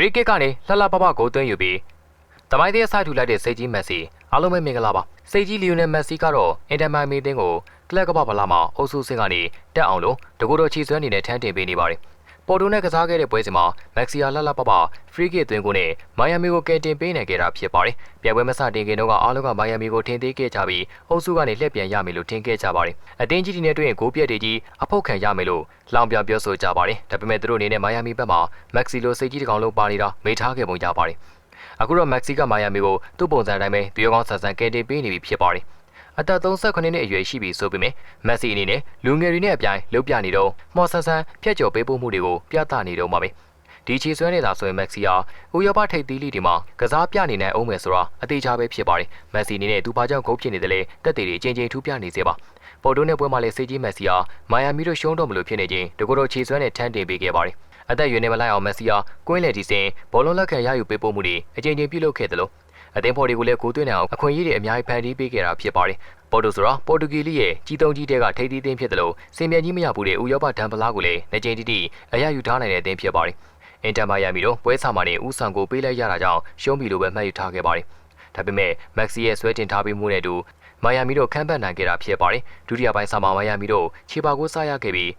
ရီကစ်ကနေလှလှပပဂိုးသွင်းယူပြီးတမိုင်းသေးဆိုင်ထူလိုက်တဲ့စိတ်ကြီးမက်ဆီအားလုံးပဲမင်္ဂလာပါစိတ်ကြီးလီယိုနယ်မက်ဆီကတော့အင်တာမန်မီတင်းကိုကလပ်ကပပလာမှာအုပ်စုစင်းကနေတက်အောင်လို့တကူတော်ချီဆွဲအနေနဲ့ထမ်းတင်ပေးနေပါတယ် ပေါ်တိုနဲ့ကစားခဲ့တဲ့ပွဲစဉ်မှာမက်ဆီယာလှလှပပဖရီကစ်သွင်းကိုနဲ့မိုင်ယာမီကိုကယ်တင်ပေးနိုင်ခဲ့တာဖြစ်ပါတယ်။ပြပွဲမစတင်ခင်တော့အားလုံးကမိုင်ယာမီကိုထင်သေးခဲ့ကြပြီးအုပ်စုကနေလှည့်ပြန်ရမယ်လို့ထင်ခဲ့ကြပါတယ်။အတင်းကြီးဒီနဲ့တွေ့ရင်ဂိုးပြက်တွေကြီးအဖုတ်ခံရမယ်လို့လောင်ပြောင်ပြောဆိုကြပါတယ်။ဒါပေမဲ့သူတို့အနေနဲ့မိုင်ယာမီဘက်မှာမက်ဆီလိုစိတ်ကြီးတစ်ကောင်လုံးပါနေတာမေးထားခဲ့ပုံရပါတယ်။အခုတော့မက်ဆီကမိုင်ယာမီကိုသူ့ပုံစံတိုင်းပဲသူရောကောင်းဆန်ဆန်ကယ်တင်ပေးနေပြီဖြစ်ပါတယ်။ အသက်38နှစ်အရွယ်ရှိပြီဆိုပေမဲ့မက်ဆီအနေနဲ့လူငယ်တွေနဲ့အပြိုင်လှုပ်ပြနေတော့မော်ဆန်ဆန်ဖျက်ကျော်ပေးပို့မှုတွေကိုပြသနေတော့မှာပဲဒီချီဆွဲနေတာဆိုရင်မက်ဆီဟာဥရောပထိပ်သီးလိတွေမှာကစားပြနေနိုင်အောင်မယ်ဆိုတာအသေးချာပဲဖြစ်ပါတယ်မက်ဆီအနေနဲ့သူဘာကြောင့်ဂုတ်ဖြစ်နေတယ်လဲတက်တေတွေချင်းချင်းထူးပြနေစေပါပေါ်တိုနဲ့ပွဲမှာလည်းစေကြီးမက်ဆီဟာမိုင်ယာမီတို့ရှုံးတော့မလို့ဖြစ်နေခြင်းတကူတော့ချီဆွဲနဲ့ထမ်းတင်ပေးခဲ့ပါတယ်အသက်ရွယ်နေမလိုက်အောင်မက်ဆီဟာကွင်းလေဒီစင်ဘောလုံးလက်ခံရယူပေးပို့မှုတွေအကြိမ်ကြိမ်ပြုလုပ်ခဲ့တယ်လို့ အသင်းဖော်တွေကိုလည်းကိုသွင်းနိုင်အောင်အခွင့်အရေးတွေအများကြီးဖန်တီးပေးခဲ့တာဖြစ်ပါတယ်။ပေါ်တိုဆိုတာပေါ်တူဂီလိရဲ့ကြီးတုံးကြီးတဲကထိပ်သီးသင်းဖြစ်တယ်လို့စင်မြန်ကြီးမရဘူးတဲ့ဥရောပဒန်ပလာကိုလည်းနှစ်ကြိမ်တိတိအရယူထားနိုင်တဲ့အသင်းဖြစ်ပါတယ်။အင်တာမိုင်ယာမီတို့ပွဲဆောင်မှာနေဥဆောင်ကိုပေးလိုက်ရတာကြောင့်ရှုံးပြီလို့ပဲမှတ်ယူထားခဲ့ပါတယ်။ဒါပေမဲ့မက်ဆီရဲ့ဆွဲတင်ထားပြီးမှုနဲ့အတူမိုင်ယာမီတို့ခန့်ပတ်နိုင်ခဲ့တာဖြစ်ပါတယ်။ဒုတိယပိုင်းဆောင်မှာမိုင်ယာမီတို့ခြေပါကိုစားရခဲ့ပြီး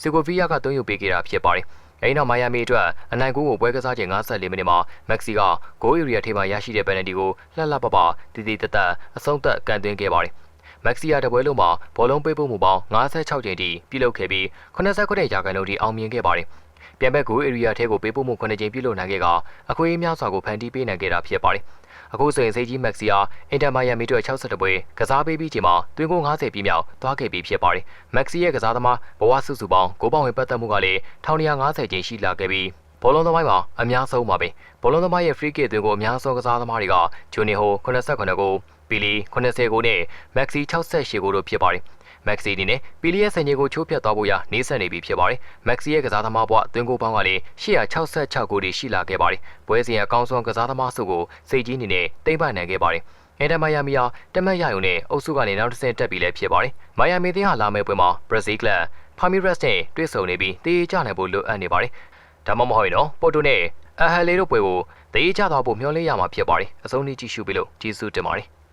စီကိုဗီးယားကသွင်းယူပေးခဲ့တာဖြစ်ပါတယ်။ အဲဒီနောက်မိုင်ယာမီအတွက်အနိုင်ကိုကိုပွဲကစားချိန်54မိနစ်မှာမက်ဆီကဂိုးအေရီယာထိပ်မှာရရှိတဲ့ပယ်နယ်တီကိုလှလှပပတည်တည်တတ်အဆုံးသက်ကန်သွင်းခဲ့ပါတယ်။မက်ဆီယာတပွဲလုံးမှာဘောလုံးပေးပို့မှုပေါင်း56ကြိမ်ထိပြုလုပ်ခဲ့ပြီး89ရာခိုင်နှုန်းထိအောင်မြင်ခဲ့ပါတယ်။ပြန်ဘက်ဂိုးအေရီယာထဲကိုပေးပို့မှု9ကြိမ်ပြုလုပ်နိုင်ခဲ့ကအခွင့်အရေးများစွာကိုဖန်တီးပေးနိုင်ခဲ့တာဖြစ်ပါတယ်။ အခုဆိုရင်စိတ်ကြီးမက်ဆီယာအင်တာမိုင်ယာမီတို့62ပွဲကစားပေးပြီးချိန်မှာတွင်ကို90ပြည့်မြောက်သွားခဲ့ပြီးဖြစ်ပါတယ်။မက်ဆီရဲ့ကစားသမားဘဝစုစုပေါင်းဂိုးပေါင်းဝင်ပတ်သက်မှုကလည်း1950ကျင်းရှိလာခဲ့ပြီးဘောလုံးသမိုင်းမှာအများဆုံးပါပဲ။ဘောလုံးသမိုင်းရဲ့ free kick တွင်ကိုအများဆုံးကစားသမားတွေကဂျူနီဟို89ကို ပီလီ80ကိုနဲ့မက်ဆီ68ကိုတို့ဖြစ်ပါတယ်။မက်ဆီအနေနဲ့ပီလီရဲ့စံချိန်ကိုချိုးဖျက်သွားဖို့ရနေဆက်နေပြီဖြစ်ပါတယ်။မက်ဆီရဲ့ကစားသမားဘဝအတွင်းကိုပေါင်းကလည်း866ကိုရှိလာခဲ့ပါတယ်။ပွဲစဉ်အကောင်းဆုံးကစားသမားစုကိုစိတ်ကြီးအနေနဲ့တိမ့်ပိုင်နိုင်ခဲ့ပါတယ်။အန်တမိုင်ယာမီဟာတမတ်ရယုံနဲ့အုပ်စုကနေနောက်တစ်ဆင့်တက်ပြီးလည်းဖြစ်ပါတယ်။မိုင်ယာမီတင်းဟာလာမယ့်ပွဲမှာဘရာဇီးကလပ်ဖာမီရက်စ်နဲ့တွေ့ဆုံနေပြီးတေးကြနိုင်ဖို့လိုအပ်နေပါတယ်။ဒါမှမဟုတ်ရင်တော့ပေါ်တိုနဲ့အဟယ်လေးတို့ပွဲကိုတေးကြသွားဖို့မျှော်လင့်ရမှာဖြစ်ပါတယ်။အဆုံးထိကြည့်ရှုပြီးလို့ကျေးဇူးတင်ပါတယ်။